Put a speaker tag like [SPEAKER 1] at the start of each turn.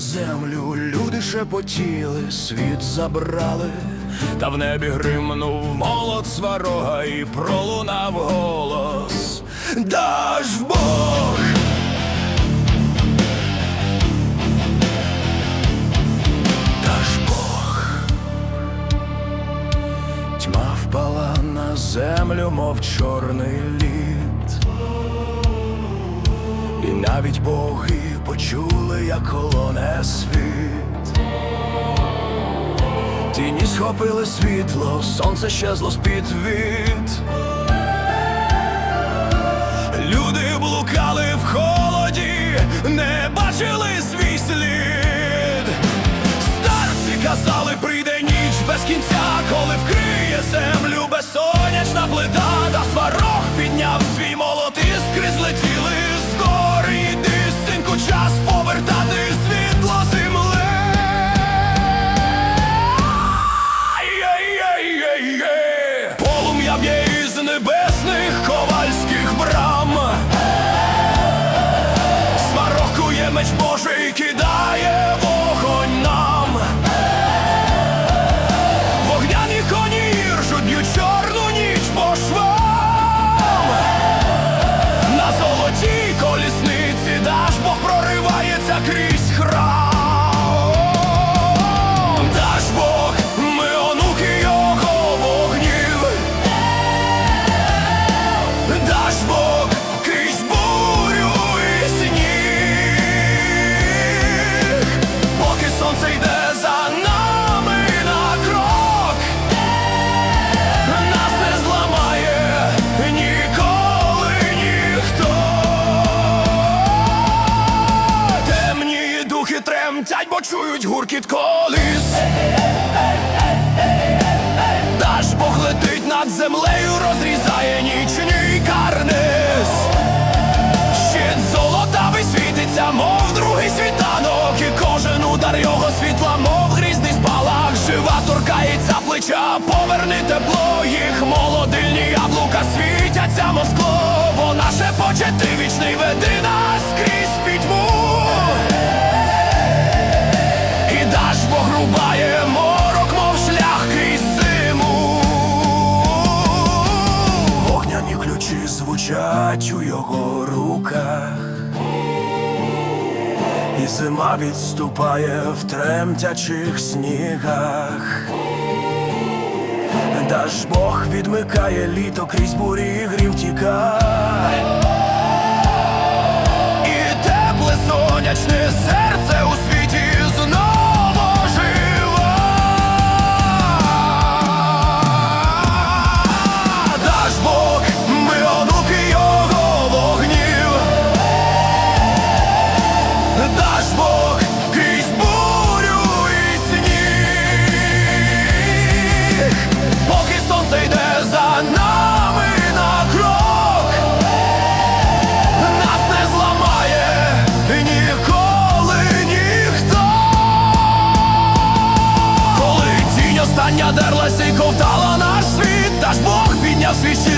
[SPEAKER 1] землю, люди шепотіли, світ забрали, та в небі гримнув молот сварога і пролунав голос. Даж Бог! Даж Бог! Тьма впала на землю, мов чорний лід. І навіть боги почули, як колоне світ. Тіні схопили світло, сонце щезло з-під від. Люди блукали в холоді, не бачили свій слід. Старці казали, прийде ніч без кінця, коли вкриє землю Божий, кидає тремтять, бо чують гуркіт коліс. Даш Бог летить над землею, розрізає нічний карниз. Щит золотавий світиться, мов другий світанок, і кожен удар його світла, мов грізний спалах. Жива торкається плеча, поверни тепло їх молодильні яблука світяться Москво. Вона шепоче ти вічний веди ключі у його руках. І зима відступає в тремтячих снігах. Даж Бог відмикає літо крізь бурі і тікає. We should.